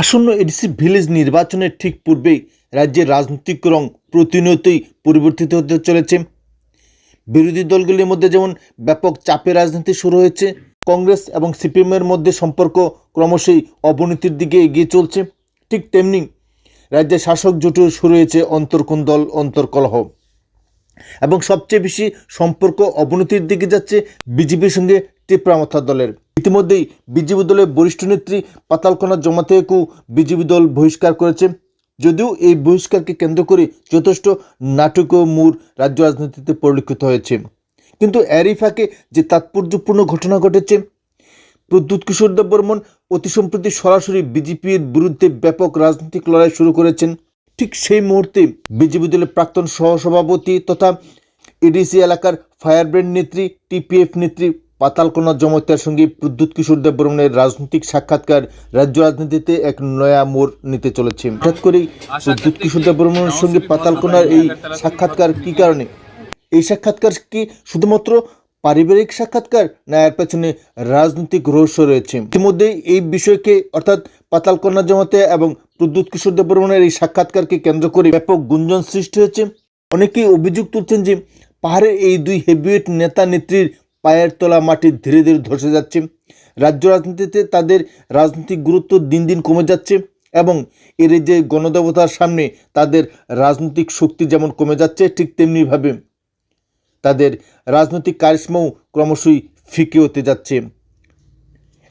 আসন্ন ADC village নির্বাচনের ঠিক পূর্বেই রাজ্যের রাজনৈতিক রং প্রতিনিয়তই পরিবর্তিত হতে চলেছে। বিরোধী দলগুলির মধ্যে যেমন ব্যাপক চাপে রাজনীতি শুরু হয়েছে, কংগ্রেস এবং সিপিএমের মধ্যে সম্পর্ক ক্রমশই অবনতির দিকে এগিয়ে চলছে। ঠিক তেমনি রাজ্যের শাসক জোটও শুরু হয়েছে অন্তর্কুন্দল অন্তর্কলহ এবং সবচেয়ে বেশি সম্পর্ক অবনতির দিকে যাচ্ছে বিজেপির সঙ্গে টিপ্রামাথা দলের। ইতিমধ্যেই বিজেপি দলের বরিষ্ঠ নেত্রী পাতালকোনা জমা থেকেও বিজেপি দল বহিষ্কার করেছে। যদিও এই বহিষ্কারকে কেন্দ্র করে যথেষ্ট নাটকীয় মূর রাজ্য রাজনীতিতে পরিলক্ষিত হয়েছে। কিন্তু এরই ফাঁকে যে তাৎপর্যপূর্ণ ঘটনা ঘটেছে, প্রদ্যুৎ কিশোর দেববর্মন অতি সম্প্রতি সরাসরি বিজেপির বিরুদ্ধে ব্যাপক রাজনৈতিক লড়াই শুরু করেছেন। ঠিক সেই মুহূর্তে বিজেপি দলের প্রাক্তন সহসভাপতি তথা এডিসি এলাকার ফায়ার ব্র্যান্ড নেত্রী, টিপিএফ নেত্রী পাতালকোনা জমতিয়ার সঙ্গে প্রদ্যুৎ কিশোর দেববর্মনের রাজনৈতিক সাক্ষাৎকার রাজ্য রাজনীতিতে এক নয়া মোড় নিতে চলেছে। হঠাৎ করেই প্রদ্যুৎ কিশোর দেববর্মনের সঙ্গে পাতালকোনার এই সাক্ষাৎকার কি কারণে? এই সাক্ষাৎকার কি শুধুমাত্র পারিবারিক সাক্ষাৎকার না এর পেছনে রাজনৈতিক রহস্য রয়েছে? ইতিমধ্যে এই বিষয়কে অর্থাৎ পাতালকন্যা জমাতে এবং প্রদ্যুৎ কিশোর দেববর্মনের এই সাক্ষাৎকারকে কেন্দ্র করে ব্যাপক গুঞ্জন সৃষ্টি হয়েছে। অনেকেই অভিযোগ তুলছেন যে পাহাড়ের এই দুই হেভিওয়েট নেতা নেত্রীর পায়ের তোলা মাটি ধীরে ধীরে ধসে যাচ্ছে। রাজ্য রাজনীতিতে তাদের রাজনৈতিক গুরুত্ব দিন দিন কমে যাচ্ছে এবং এর যে গণদেবতার সামনে তাদের রাজনৈতিক শক্তি যেমন কমে যাচ্ছে, ঠিক তেমনিভাবে তাদের রাজনৈতিক কারিশ্মাও ক্রমশই ফিকে হতে যাচ্ছে।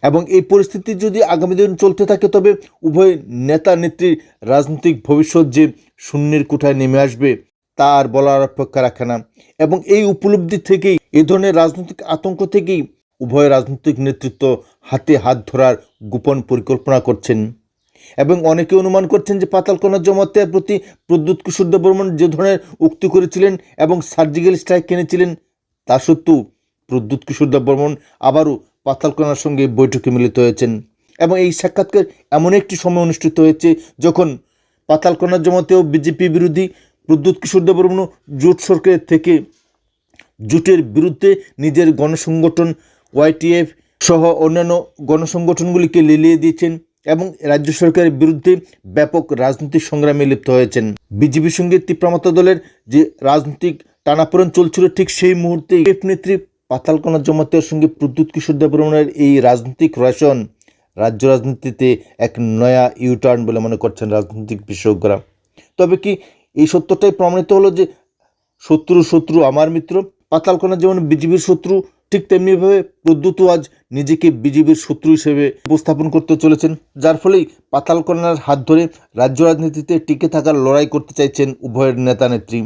এবং এই পরিস্থিতি যদি আগামী দিন চলতে থাকে, তবে উভয় নেতা নেত্রীর রাজনৈতিক ভবিষ্যৎ যে শূন্যের কোঠায় নেমে আসবে তা আর বলার অপেক্ষা রাখে না। এবং এই উপলব্ধি থেকেই, এ ধরনের রাজনৈতিক আতঙ্ক থেকেই উভয় রাজনৈতিক নেতৃত্ব হাতে হাত ধরার গোপন পরিকল্পনা করছেন। এবং অনেকে অনুমান করছেন যে পাতালকোনা জমাতের প্রতি প্রদ্যুৎ কিশোর দেববর্মন যে ধরনের উক্তি করেছিলেন এবং সার্জিক্যাল স্ট্রাইক কিনেছিলেন তা সত্ত্বেও প্রদ্যুৎ কিশোর দেববর্মন আবারও পাতালকোনার সঙ্গে বৈঠকে মিলিত হয়েছেন। এবং এই সাক্ষাৎকার এমন একটি সময় অনুষ্ঠিত হয়েছে যখন পাতালকোনা জমাতেও বিজেপি বিরোধী প্রদ্যুৎ কিশোর দেববর্মন জোট সরকারের থেকে জোটের বিরুদ্ধে নিজের গণসংগঠন ওয়াইটিএফ সহ অন্যান্য গণসংগঠনগুলিকে লিলিয়ে দিয়েছেন এবং রাজ্য সরকারের বিরুদ্ধে ব্যাপক রাজনৈতিক সংগ্রামে লিপ্ত হয়েছেন। বিজেপির সঙ্গে তীব্রমতা দলের যে রাজনৈতিক টানাপোড়েন চলছিল ঠিক সেই মুহূর্তে এফ নেত্রী পাতালকোনা জমাতের সঙ্গে প্রদ্যুৎ কিশোর দেববর্মনের এই রাজনৈতিক রসন রাজ্য রাজনীতিতে এক নয়া ইউটার্ন বলে মনে করছেন রাজনৈতিক বিশেষজ্ঞরা। তবে কি এই সত্যটাই প্রমাণিত হলো যে শত্রু শত্রু আমার মিত্র। পাতালকোনা যেমন বিজেপির শত্রু, ঠিক তেমনিভাবে প্রদ্যুত আজ নিজেকে বিজেপির শত্রু হিসেবে উপস্থাপন করতে চলেছেন। যার ফলেই পাতালকোনার হাত ধরে রাজ্য রাজনীতিতে টিকে থাকার লড়াই করতে চাইছেন উভয়ের নেতা নেত্রী